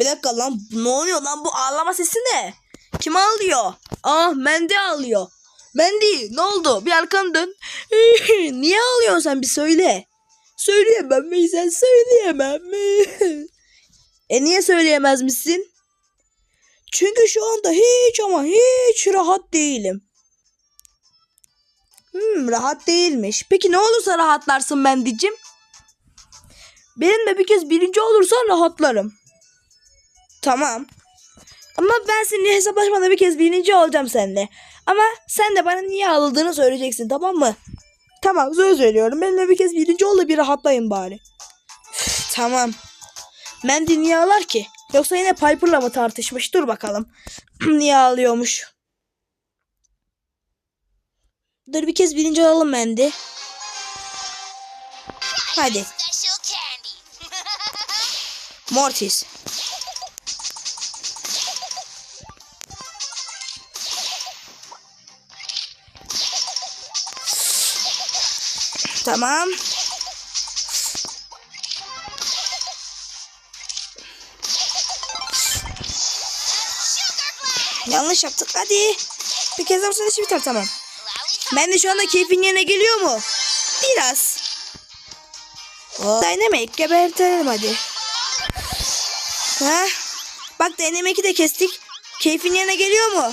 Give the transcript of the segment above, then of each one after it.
Bir dakika lan ne oluyor lan bu ağlama sesi ne? Kim ağlıyor? Ah Mendi ağlıyor. Mendi ne oldu? Bir arkanı dön. Niye ağlıyorsun sen bir söyle. Söyleyemem Veysel söyleyemem. e niye söyleyemez misin? Çünkü şu anda hiç ama hiç rahat değilim. Hmm, rahat değilmiş. Peki ne olursa rahatlarsın Mendicim? Benimle bir kez birinci olursan rahatlarım. Tamam. Ama ben seninle hesaplaşmada bir kez birinci olacağım seninle. Ama sen de bana niye ağladığını söyleyeceksin tamam mı? Tamam söz veriyorum. Benimle bir kez birinci ol da bir rahatlayın bari. Tamam. Mandy niye ağlar ki? Yoksa yine Piper'la mı tartışmış? Dur bakalım. niye ağlıyormuş? Dur bir kez birinci olalım Mandy. Hadi. Mortis. Tamam. Yanlış yaptık. Hadi. Bir kez daha sonra işi tamam. Ben de şu anda keyfin yerine geliyor mu? Biraz. Oh. Dynamite gebertelim hadi. Ha? Bak Dynamite'i de kestik. Keyfin yerine geliyor mu?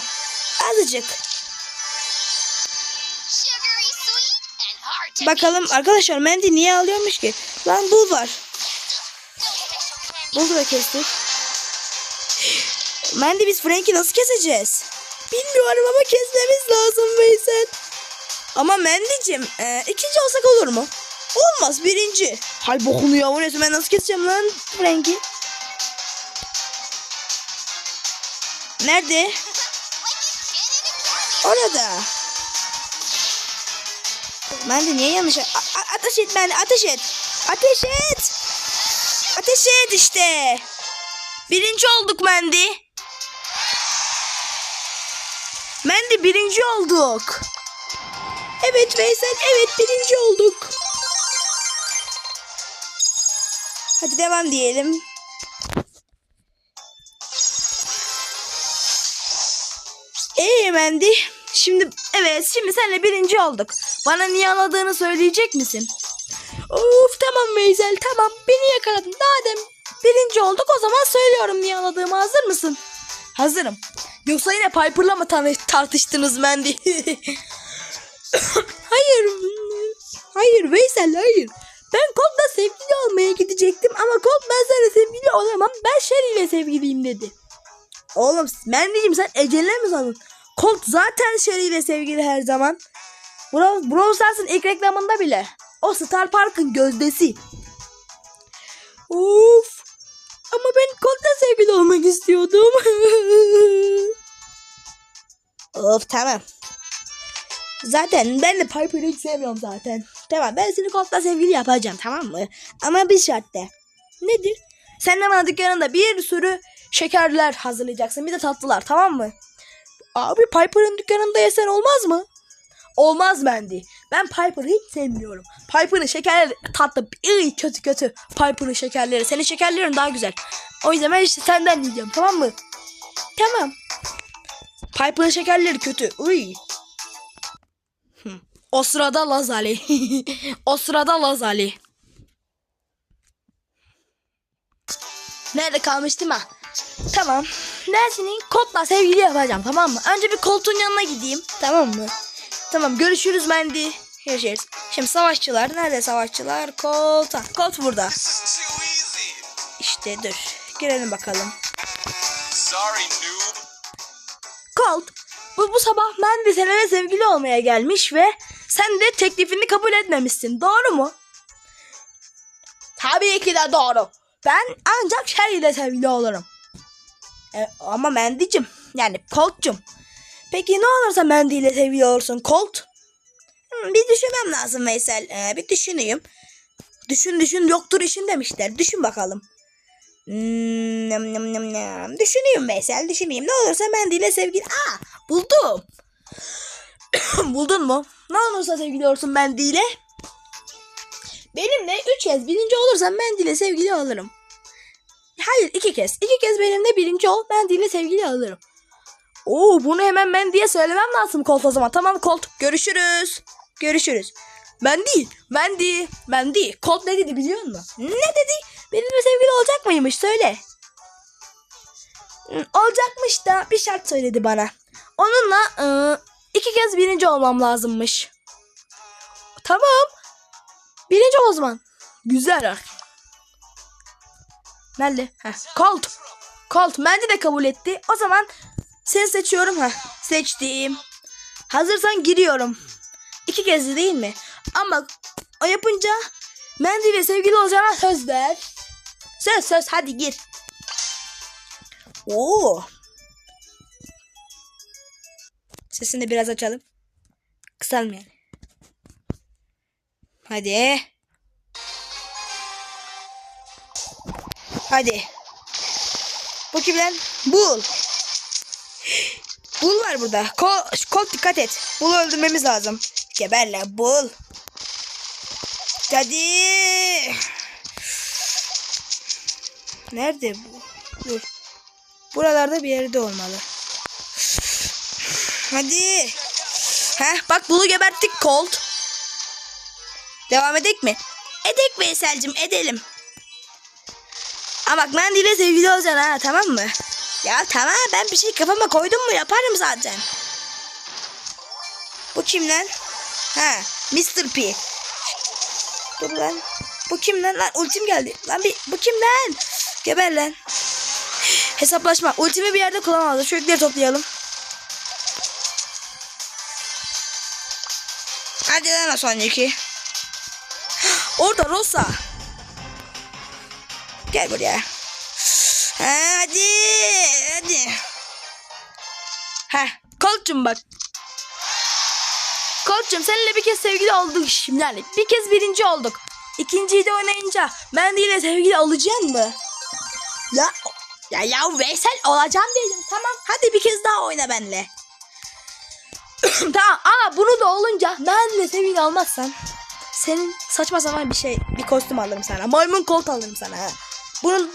Azıcık. Bakalım arkadaşlar Mandy niye ağlıyormuş ki? Lan bul var. Bulu da kestik. Mandy biz Frank'i nasıl keseceğiz? Bilmiyorum ama kesmemiz lazım Veysel. Ama Mandy'cim e, ikinci olsak olur mu? Olmaz birinci. Hay bokunu ya o neyse ben nasıl keseceğim lan Frank'i? Nerede? Orada. Mandy niye yanlış? A- ateş et Mandy ateş et. Ateş et. Ateş et işte. Birinci olduk Mandy. Mandy birinci olduk. Evet Veysel evet birinci olduk. Hadi devam diyelim. İyi Mandy. Şimdi evet şimdi senle birinci olduk. Bana niye ağladığını söyleyecek misin? Of tamam Veysel tamam beni yakaladın. Madem birinci olduk o zaman söylüyorum niye ağladığımı hazır mısın? Hazırım. Yoksa yine Piper'la mı tartıştınız Mandy? hayır. Hayır Veysel hayır. Ben Colt'la sevgili olmaya gidecektim ama Colt ben seninle sevgili olamam. Ben Sherry ile sevgiliyim dedi. Oğlum Mandy'cim sen eceline mi sandın? Colt zaten Sherry ile sevgili her zaman. Brawl, Brawl Stars'ın ilk reklamında bile. O Star Park'ın gözdesi. Of. Ama ben Colt'la sevgili olmak istiyordum. of tamam. Zaten ben de Piper'ı hiç sevmiyorum zaten. Tamam ben seni Colt'la sevgili yapacağım tamam mı? Ama bir şartla. Nedir? Sen de bana dükkanında bir sürü şekerler hazırlayacaksın. Bir de tatlılar tamam mı? Abi Piper'ın dükkanında yesen olmaz mı? Olmaz Mandy. Ben Piper'ı hiç sevmiyorum. Piper'ın şekerleri tatlı. Iy, kötü kötü. Piper'ın şekerleri. Senin şekerlerin daha güzel. O yüzden ben işte senden yiyeceğim tamam mı? Tamam. Piper'ın şekerleri kötü. Uy. O sırada Laz Ali. o sırada Laz Ali. Nerede kalmıştım ha? Tamam. Ben senin Colt'la sevgili yapacağım tamam mı? Önce bir Colt'un yanına gideyim. Tamam mı? Tamam görüşürüz Mandy. Görüşürüz. Şimdi savaşçılar. Nerede savaşçılar? Colt. Ha, Colt burada. İşte dur. Girelim bakalım. Sorry, noob. Colt. Bu, bu sabah Mandy seninle sevgili olmaya gelmiş ve sen de teklifini kabul etmemişsin. Doğru mu? Tabii ki de doğru. Ben ancak Sherry ile sevgili olurum. E, ama Mandy'cim yani Colt'cum. Peki ne olursa Mandy ile sevgili olursun Colt? Hmm, bir düşünmem lazım Veysel. Ee, bir düşüneyim. Düşün düşün yoktur işin demişler. Düşün bakalım. Hmm, nam, nam, nam. Düşüneyim Veysel düşüneyim. Ne olursa Mandy ile sevgili... Aa buldum. Buldun mu? Ne olursa sevgili olursun Mandy ile? benimle üç kez birinci olursan Mandy ile sevgili alırım. Hayır iki kez. İki kez benimle birinci ol Mandy ile sevgili alırım. Oo bunu hemen Mandy'ye söylemem lazım Colt zaman. Tamam Colt görüşürüz. Görüşürüz. Mandy, Mandy, Mandy. Colt ne dedi biliyor musun? Ne dedi? Benimle sevgili olacak mıymış söyle. Olacakmış da bir şart söyledi bana. Onunla ıı, iki kez birinci olmam lazımmış. Tamam. Birinci o zaman. Güzel. Nerede? Heh, Colt. Colt. Mandy de kabul etti. O zaman seni seçiyorum. ha. Seçtim. Hazırsan giriyorum. İki kez de değil mi? Ama o yapınca Mandy ile sevgili olacağına söz ver. Söz söz hadi gir. Oo. Sesini biraz açalım. Kısalmayalım. Hadi. Hadi. Bu kim? Bul. Bul var burada. Kol, kol dikkat et. Bul öldürmemiz lazım. Geber bul. Hadi. Nerede bu? Dur. Buralarda bir yerde olmalı. Hadi. Heh bak bunu geberttik Colt. Devam edek mi? Edek Veysel'cim edelim. Ama bak Mandy ile sevgili olacaksın ha tamam mı? Ya tamam ben bir şey kafama koydum mu yaparım zaten. Bu kim lan? Ha Mr. P. Dur lan. Bu kim lan? Lan ultim geldi. Lan bir bu kim lan? Geber lan. Hesaplaşma. Ultimi bir yerde kullanmadı. Yükleri toplayalım. Hadi lan o sonraki. Orada Rosa. Gel buraya. Ha, hadi. Hadi. Ha, Kolçum bak. Kolçum seninle bir kez sevgili olduk şimdi yani. Bir kez birinci olduk. İkinciyi de oynayınca Mandy ile sevgili olacaksın mı? Ya ya ya Veysel olacağım dedim. Tamam hadi bir kez daha oyna benimle. tamam ama bunu da olunca benimle sevgili olmazsan senin saçma sapan bir şey bir kostüm alırım sana. Maymun kolt alırım sana. Ha. Bunun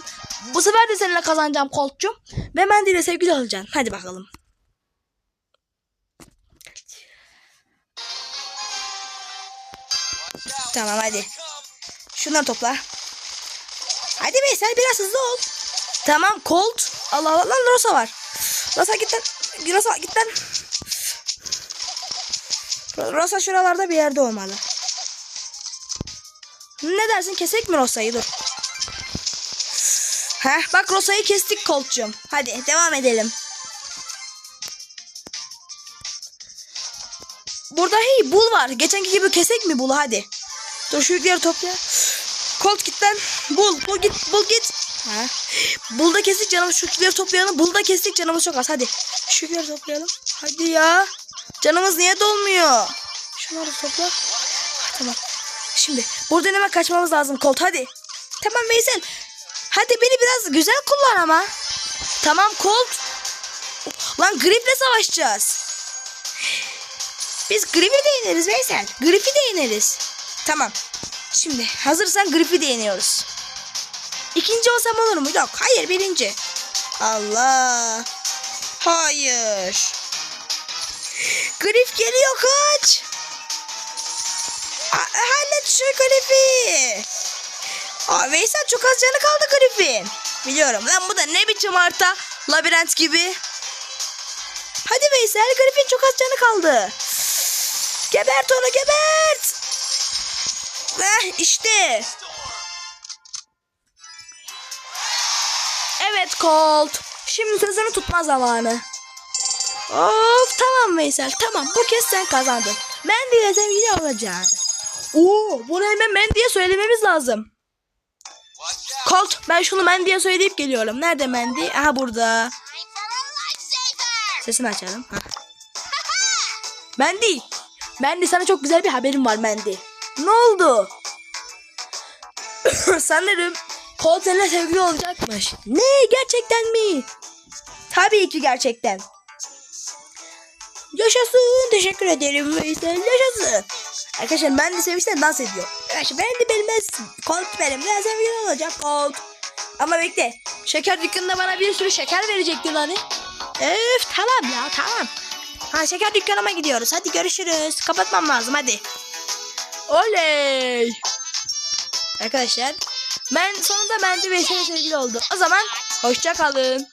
bu sefer de seninle kazanacağım koltçum ve Mandy ile sevgili olacaksın. Hadi bakalım. Tamam hadi. Şunları topla. Hadi Veysel biraz hızlı ol. Tamam Colt. Allah Allah Rosa var. Rosa git lan. Rosa git lan. Rosa şuralarda bir yerde olmalı. Ne dersin kesek mi Rosa'yı dur. Heh bak Rosa'yı kestik Colt'cum. Hadi devam edelim. Burada hey bul var. Geçenki gibi kesek mi bulu hadi. Dur şu yükleri topla. Colt git lan. Bul. Bul git. Bul git. Ha. Bulda kestik canımız şu yükleri toplayalım. Bulda kestik canımız çok az. Hadi. Şu yükleri toplayalım. Hadi ya. Canımız niye dolmuyor? Şunları topla. Tamam. Şimdi buradan hemen kaçmamız lazım Colt hadi. Tamam Veysel. Hadi beni biraz güzel kullan ama. Tamam Colt. Lan griple savaşacağız. Biz gripi de yeneriz Veysel. Gripi de yeneriz. Tamam. Şimdi hazırsan gripi de yeniyoruz. İkinci olsam olur mu? Yok. Hayır birinci. Allah. Hayır. Grif geliyor kaç. Ha- hallet şu grifi. Aa, Veysel çok az canı kaldı grifin. Biliyorum. Lan bu da ne biçim harita? Labirent gibi. Hadi Veysel grifin çok az canı kaldı. Gebert onu gebert. Heh, işte. Evet Colt. Şimdi sözünü tutma zamanı. Of tamam Veysel tamam bu kez sen kazandın. Mandy ile sevgili olacaksın. Oo bunu hemen Mandy'ye söylememiz lazım. Colt ben şunu Mandy'ye söyleyip geliyorum. Nerede Mandy? Aha burada. Sesini açalım. Ha. Mandy. Mandy sana çok güzel bir haberim var Mandy. Ne oldu? Sanırım Colt seninle sevgili olacakmış. Ne? Gerçekten mi? Tabii ki gerçekten. Yaşasın. Teşekkür ederim Veysel. Yaşasın. Arkadaşlar ben de sevişten dans ediyor. Arkadaşlar ben de bilmez. Colt benim. Ben sevgilim olacak Colt. Ama bekle. Şeker dükkanında bana bir sürü şeker verecektin hani. Öf tamam ya tamam. Ha şeker dükkanıma gidiyoruz. Hadi görüşürüz. Kapatmam lazım hadi. Oley. Arkadaşlar ben sonunda bence Veysel'e sevgili oldu. O zaman hoşça kalın.